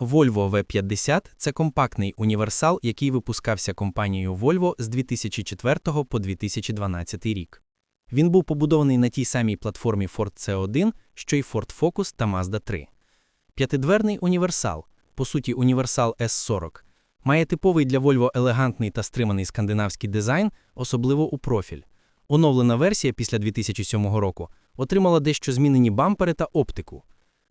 Volvo V50 – це компактний універсал, який випускався компанією Volvo з 2004 по 2012 рік. Він був побудований на тій самій платформі Ford C1, що й Ford Focus та Mazda 3. П'ятидверний універсал, по суті універсал S40, має типовий для Volvo елегантний та стриманий скандинавський дизайн, особливо у профіль. Оновлена версія після 2007 року отримала дещо змінені бампери та оптику.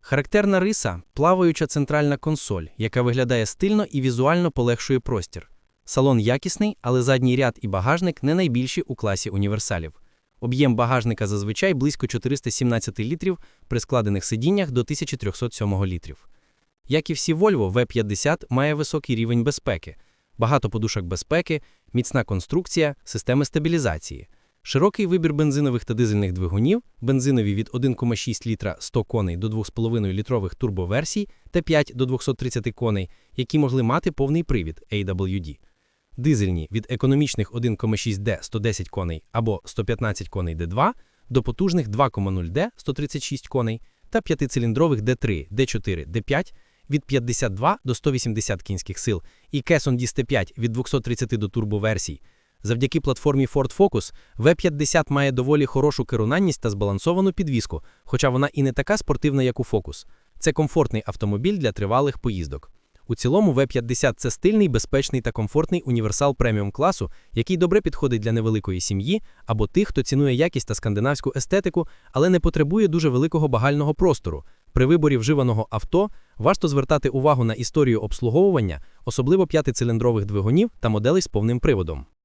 Характерна риса – плаваюча центральна консоль, яка виглядає стильно і візуально полегшує простір. Салон якісний, але задній ряд і багажник не найбільші у класі універсалів. Об'єм багажника зазвичай близько 417 літрів, при складених сидіннях до 1307 літрів. Як і всі Volvo, V50 має високий рівень безпеки, багато подушок безпеки, міцна конструкція, системи стабілізації. Широкий вибір бензинових та дизельних двигунів, бензинові від 1,6 літра 100 коней до 2,5 літрових турбоверсій та 5 до 230 коней, які могли мати повний привід AWD. Дизельні від економічних 1,6D 110 коней або 115 коней D2 до потужних 2,0D 136 коней та п'ятициліндрових D3, D4, D5 від 52 до 180 кінських сил і Kesson DST5 від 230 до турбоверсій. Завдяки платформі Ford Focus V50 має доволі хорошу керунанність та збалансовану підвіску, хоча вона і не така спортивна, як у Focus. Це комфортний автомобіль для тривалих поїздок. У цілому V50 – це стильний, безпечний та комфортний універсал преміум класу, який добре підходить для невеликої сім'ї або тих, хто цінує якість та скандинавську естетику, але не потребує дуже великого багального простору. При виборі вживаного авто варто звертати увагу на історію обслуговування, особливо п'ятициліндрових двигунів та моделей з повним приводом.